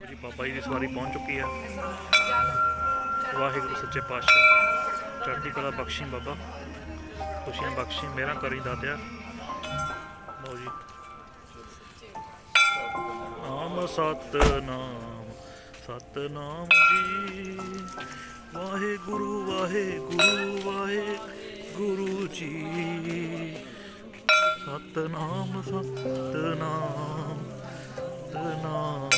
ਜੀ, ਬਾਬਾ ਜੀ ਦੀ ਸਵਾਰੀ ਪਹੁੰਚ ਚੁੱਕੀ ਹੈ ਵਾਹਿਗੁਰੂ, ਸੱਚੇ ਪਾਤਸ਼ਾਹ। ਚੜ੍ਹਦੀ ਕਲਾ ਬਖਸ਼ੀ ਬਾਬਾ। ਖੁਸ਼ੀਆਂ ਬਖਸ਼ੀ ਮੇਰਾ ਕਰੀ ਦਾਤਿਆ। ਲਓ ਜੀ। ਨਾਮ ਸਤਨਾਮ ਸਤਨਾਮ ਜੀ। ਵਾਹਿਗੁਰੂ ਵਾਹਿਗੁਰੂ ਵਾਹਿਗੁਰੂ ਜੀ। ਸਤਨਾਮ ਸਤਨਾਮ ਸਤਨਾਮ।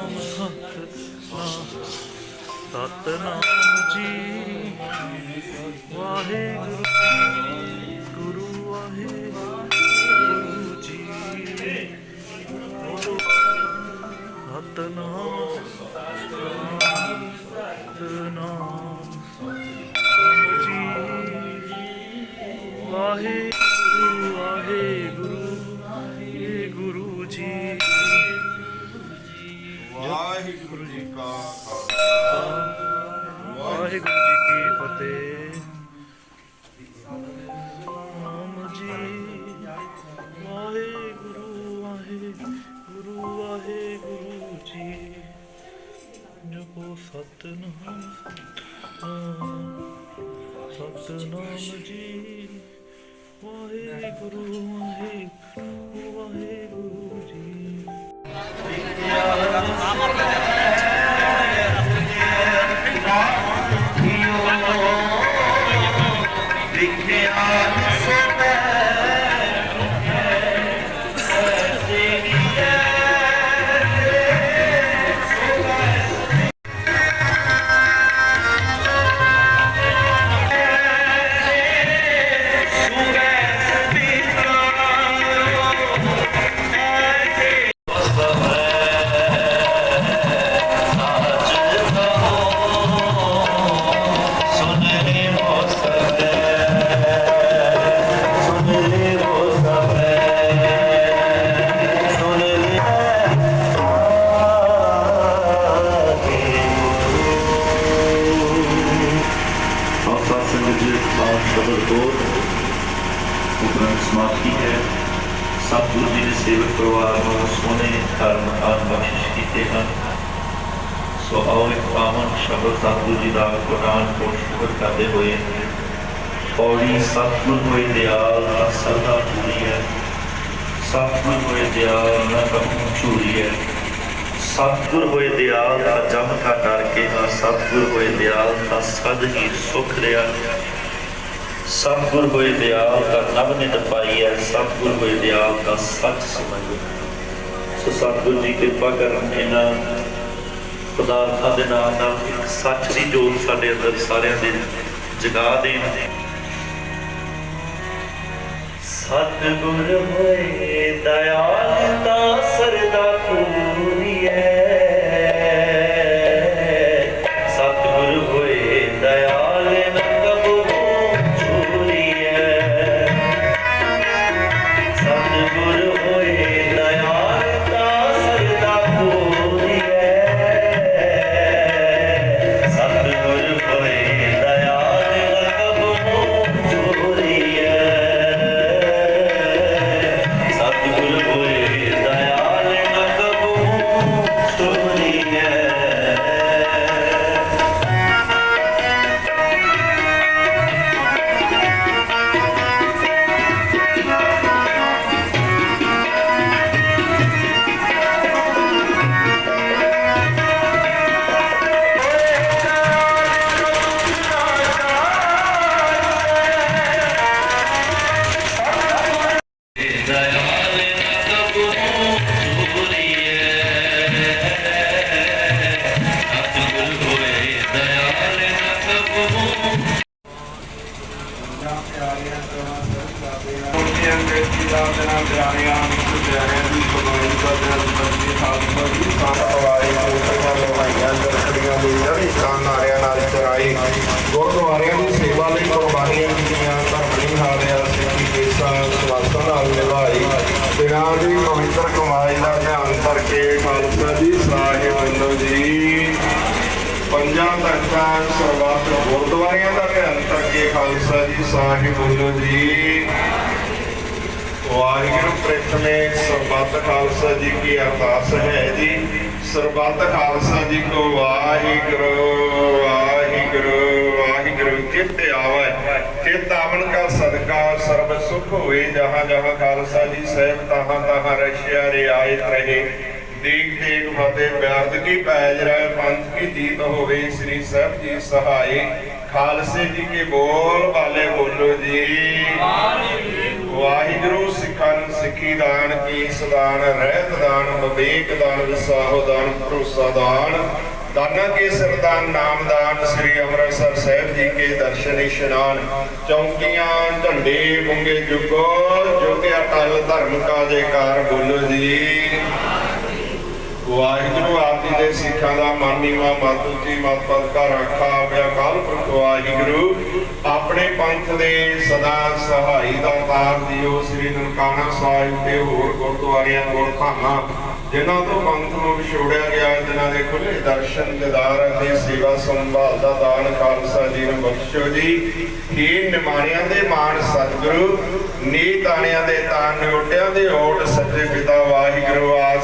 ਸਤਨਾਮ ਜੀ। ਵਾਹਿਗੁਰੂ ਗੁਰੂ ਵਾਹਿਗੁਰੂ। ਜੀ ਕਾ ਖਾਲਸਾ ਵਾਹਿਗੁਰੂ ਜੀ ਕੀ ਫਤਿਹ ਨਾਮ ਜੀ ਵਾਹਿਗੁਰੂ ਵਾਹਿਗੁਰੂ ਵਾਹਿਗੁਰੂ ਜੀ ਜਪੋ ਸਤਨਾਮ ਸਤਨਾਮ ਜੀ ਵਾਹਿਗੁਰੂ ਸੋਨੇ ਘਰ ਮਕਾਨ ਬਖਸ਼ਿਸ਼ ਕੀਤੇ ਹਨ। ਸੋ ਆਓ ਇੱਕ ਪਾਵਨ ਸ਼ਬਦ ਸਤਿਗੁਰੂ ਜੀ ਦਾ ਕੁਰਾਨ ਕੋਟ ਸ਼ੁਕਰ ਕਰਦੇ ਹੋਏ, ਪੌੜੀ ਸਤਿਗੁਰ ਹੋਏ ਦਿਆਲ ਨਾ ਸਰਦਾ ਪੂਰੀ ਹੈ। ਸਤਿਗੁਰ ਹੋਏ ਦਿਆਲ ਨਾ ਕਬੂ ਝੂਰੀ ਹੈ। ਸਤਿਗੁਰ ਹੋਏ ਦਿਆਲ ਦਾ ਜਮ ਕਾ ਡਰ ਕੇ ਨਾ ਸਤਿਗੁਰ ਹੋਏ ਦਿਆਲ ਦਾ ਸਦ ਹੀ ਸੁਖ ਰਿਆ ਸਤਿਗੁਰ ਹੋਏ ਦਿਆਲ ਦਾ ਨਵ ਨਿਤ ਪਾਈ ਹੈ ਸਤਿਗੁਰ ਹੋਏ ਦਿਆਲ ਦਾ ਸੱਚ ਸਮਝ ਸੋ ਸਤਿਗੁਰ ਜੀ, ਕਿਰਪਾ ਕਰਨ ਇਹਨਾਂ ਪਦਾਰਥਾਂ ਦੇ ਨਾਲ ਨਾਲ ਇੱਕ ਸੱਚ ਦੀ ਜੋਤ ਸਾਡੇ ਅੰਦਰ ਸਾਰਿਆਂ ਦੇ ਜਗਾ ਦੇਣ। ਸਤਿਗੁਰ ਹੋਏ ਦਇਆਲ ਬਿਨਾਂ ਦੀ ਪਵਿੱਤਰ ਕਮਾਈ ਦਾ ਧਿਆਨ ਕਰਕੇ ਖਾਲਸਾ ਜੀ, ਸਾਹਿਬ ਜੀ, ਪੰਜਾਂ ਤਖਤਾਂ ਸਰਬੱਤ ਗੁਰਦੁਆਰਿਆਂ ਦਾ ਧਿਆਨ ਕਰਕੇ ਖਾਲਸਾ ਜੀ, ਸਾਹਿਬ ਜੀ, ਵਾਹਿਗੁਰੂ ਪ੍ਰਥਮੇ ਸਰਬੱਤ ਖਾਲਸਾ ਜੀ ਕੀ ਅਰਦਾਸ ਹੈ ਜੀ। ਸਰਬੱਤ ਖਾਲਸਾ ਜੀ ਕੋ ਵਾਹਿਗੁਰੂ ਵਾਹਿਗੁਰੂ ਵਾਹਿਗੁਰੂ ਚਿੱਤ ਆਵੇ ਚਿੱਤ ਆਵਨ ਕਾ ਸਦਕਾ ਸਰਬ ਸੁਖ ਹੋਏ, ਜਹਾਂ ਜਹਾਂ ਖਾਲਸਾ ਜੀ ਸਹਿਬ, ਤਹਾਂ ਤਹਾਂ ਰਸ਼ਿਆ ਰਿਆਇਤ ਰਹੇ। ਦੇਖ ਦੇਖ ਫਤਿਹ ਬਿਆਰਦ ਕੀ ਪੈਜ ਰਹਿ, ਪੰਥ ਕੀ ਜੀਤ ਹੋਵੇ, ਸ੍ਰੀ ਸਾਹਿਬ ਜੀ ਸਹਾਈ ਖਾਲਸੇ ਜੀ ਕੇ ਬੋਲ ਵਾਲੇ ਬੋਲੋ ਜੀ। ਵਾਹਿਗੁਰੂ ਸਿੱਖਾਂ ਨੂੰ ਸਿੱਖੀ ਦਾਨ, ਕੀਸ ਦਾਨ, ਰਹਿਤ ਦਾਨ, ਵਿਵੇਕ ਦਾਨ, ਵਿਸਾਹੋ ਦਾਨ, ਭਰੋਸਾ ਦਾਨ। ਦਾਨਾ ਕੇ ਸਰਦਾਨ ਨਾਮ ਸ੍ਰੀ ਅੰਮ੍ਰਿਤਸਰ ਸਾਹਿਬ ਜੀ ਕੇ ਦਰਸ਼ਨ ਇਸ਼ਨਾਨ। ਚੌਂਕੀਆਂ, ਝੰਡੇ, ਬੁੰਗੇ ਜੁਗੋ ਜੁਗੇ ਅਟਲ ਧਰਮ ਕਾ ਜੈਕਾਰ ਬੋਲੋ ਜੀ। ਵਾਹਿਗੁਰੂ ਆਪ ਜੀ ਦੇ ਸਿੱਖਾਂ ਦਾ ਮਨ ਨੀਵਾ, ਮਤ ਉੱਚੀ, ਮਤ ਕਾ ਰਾਖਾ ਆਪਿਆ ਕਾਲ ਪੁਰਖ ਵਾਹਿਗੁਰੂ। ਆਪਣੇ ਪੰਥ ਦੇ ਸਦਾ ਸਹਾਈ ਦਾ ਤਾਰ ਦਿਓ। ਸ੍ਰੀ ਨਨਕਾਣਾ ਸਾਹਿਬ ਤੇ ਹੋਰ ਗੁਰਦੁਆਰਿਆਂ ਗੁਰਧਾਮਾਂ ਜਿਨ੍ਹਾਂ ਤੋਂ ਪੰਥ ਨੂੰ ਵਿਛੋੜਿਆ ਗਿਆ ਜਿਨ੍ਹਾਂ ਦੇ ਖੁੱਲੇ ਦਰਸ਼ਨ ਦਿਦਾਰ ਅਤੇ ਸੇਵਾ ਸੰਭਾਲ ਦਾ ਦਾਨ ਖਾਲਸਾ ਜੀ ਨੂੰ ਬਖਸ਼ੋ ਜੀ। ਹੀ ਨਿਮਾਣਿਆਂ ਦੇ ਮਾਣ ਸਤਿਗੁਰੂ, ਨੀਤ ਆਣਿਆਂ ਦੇ ਤਾਨ ਨਿਓਟਿਆਂ ਦੇ ਓਟ ਸੱਚੇ ਪਿਤਾ ਵਾਹਿਗੁਰੂ ਆ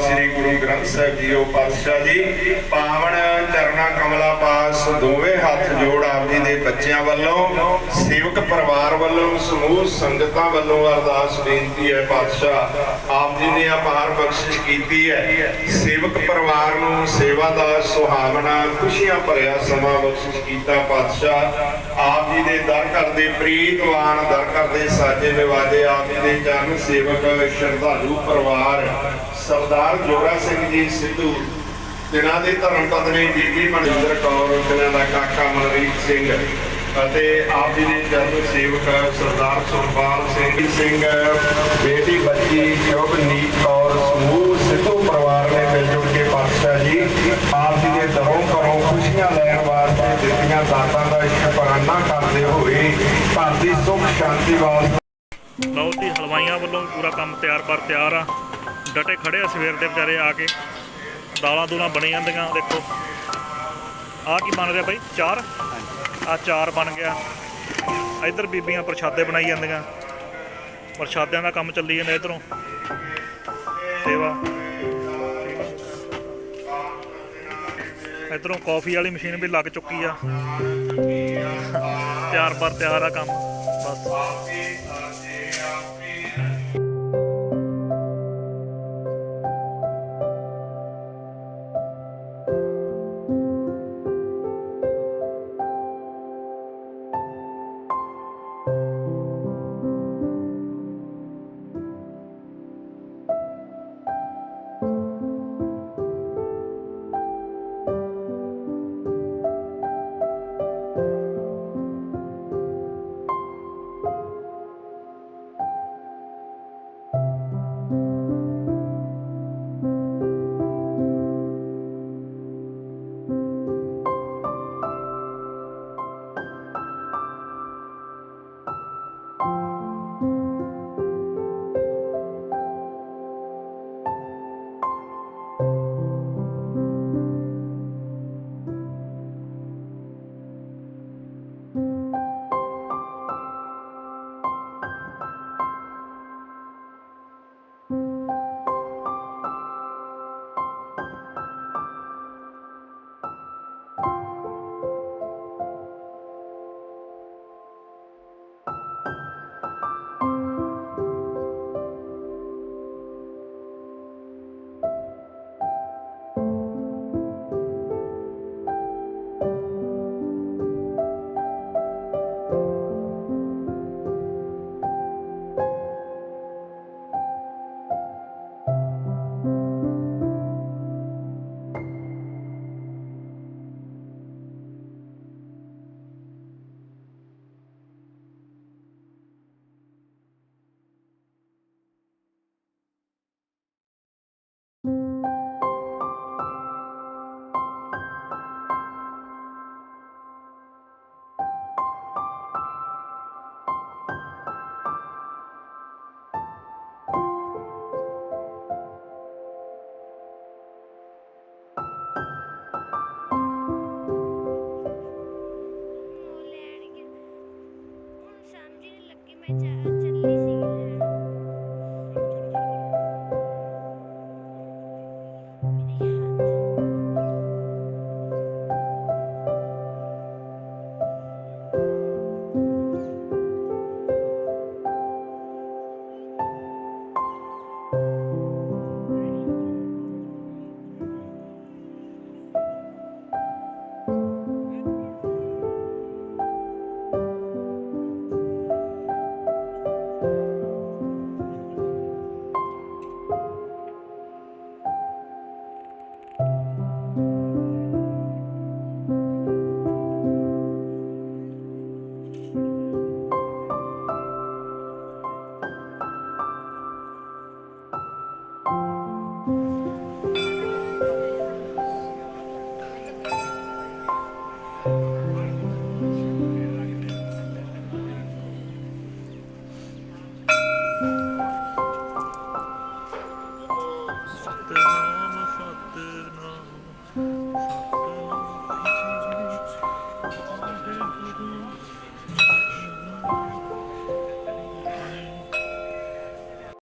ਗ੍ਰੰਥ ਸਾਹਿਬ ਜੀਓ ਪਾਤਸ਼ਾਹ ਜੀ, ਪਾਵਨ ਚਰਨਾ ਕਮਲਾ, ਪਾਸ, ਦੋਵੇਂ ਹੱਥ ਜੋੜ ਆਪ ਜੀ ਦੇ ਬੱਚਿਆਂ ਵੱਲੋਂ, ਸੇਵਕ ਪਰਿਵਾਰ ਵੱਲੋਂ, ਸਮੂਹ ਸੰਗਤਾਂ ਵੱਲੋਂ ਅਰਦਾਸ ਬੇਨਤੀ ਹੈ ਪਾਤਸ਼ਾਹ, ਆਪ ਜੀ ਨੇ ਅਪਾਰ ਬਖਸ਼ਿਸ਼ ਕੀਤੀ ਹੈ। ਸੇਵਕ ਪਰਿਵਾਰ ਨੂੰ ਸੇਵਾ ਦਾ ਸੁਹਾਵਣਾ, ਖੁਸ਼ੀਆਂ ਭਰਿਆ ਸਮਾਂ ਬਖਸ਼ਿਸ਼ ਕੀਤਾ ਪਾਤਸ਼ਾਹ। ਆਪ ਜੀ ਦੇ ਦਰ ਕਰਦੇ ਪ੍ਰੀਤਵਾਨ ਦਰ ਕਰਦੇ ਸਾਜੇ ਨਿਵਾਜੇ, ਆਪ ਜੀ ਦੇ ਚਰਨ ਸੇਵਕ, ਸ਼ਰਧਾਲੂ ਪਰਿਵਾਰ ਸਰਦਾਰ ਜੋਰਾ ਸਿੰਘ ਜੀ ਸਿੱਧੂ, ਜਿਨ੍ਹਾਂ ਦੀ ਧਰਮ ਪਤਨੀ ਬੀਬੀ ਮਨਿੰਦਰ ਕੌਰ, ਜਿਨ੍ਹਾਂ ਦਾ ਕਾਕਾ ਮਨਰੀਤ ਸਿੰਘ ਅਤੇ ਆਪ ਜੀ ਦੇ ਚਰਨ ਸੇਵਕ ਸਰਦਾਰ ਸੁਖਪਾਲ ਸਿੰਘ ਸਿੰਘ, ਬੇਟੀ ਬੱਚੀ ਸ਼ੋਭਨੀਤ ਕੌਰ ਸਮੂਹ ਸਿੱਧੂ ਪਰਿਵਾਰ ਨੇ ਮਿਲ ਜੁਲ ਕੇ ਪਾਤਸ਼ਾਹ ਜੀ, ਆਪ ਜੀ ਦੇ ਦਰੋਂ ਘਰੋਂ ਖੁਸ਼ੀਆਂ ਲੈਣ ਵਾਸਤੇ ਦਿੱਤੀਆਂ ਦਾਤਾਂ ਦਾ ਸ਼ੁਕਰਾਨਾ ਕਰਦੇ ਹੋਏ ਘਰ ਦੀ ਸੁੱਖ ਸ਼ਾਂਤੀ ਵਾਸਤੇ ਲਓ ਜੀ, ਹਲਵਾਈਆਂ ਵੱਲੋਂ ਪੂਰਾ ਕੰਮ ਤਿਆਰ ਪਰ ਤਿਆਰ ਆ। ਡਟੇ ਖੜੇ ਆ ਸਵੇਰ ਦੇ ਵਿਚਾਰੇ ਆ ਕੇ। ਦਾਲਾਂ ਦੂਲਾਂ ਬਣੀ ਜਾਂਦੀਆਂ, ਦੇਖੋ। ਆ ਕੀ ਬਣ ਰਿਹਾ ਬਾਈ? ਚਾਰ? ਆ ਚਾਰ ਬਣ ਗਿਆ। ਇੱਧਰ ਬੀਬੀਆਂ ਪ੍ਰਸ਼ਾਦੇ ਬਣਾਈ ਜਾਂਦੀਆਂ। ਪ੍ਰਸ਼ਾਦਿਆਂ ਦਾ ਕੰਮ ਚੱਲੀ ਜਾਂਦਾ ਇਧਰੋਂ। ਸੇਵਾ। ਇਧਰੋਂ ਕਾਫੀ ਵਾਲੀ ਮਸ਼ੀਨ ਵੀ ਲੱਗ ਚੁੱਕੀ ਆ। ਤਿਆਰ ਪਰ ਤਿਆਰ ਆ ਕੰਮ। ਬਸ।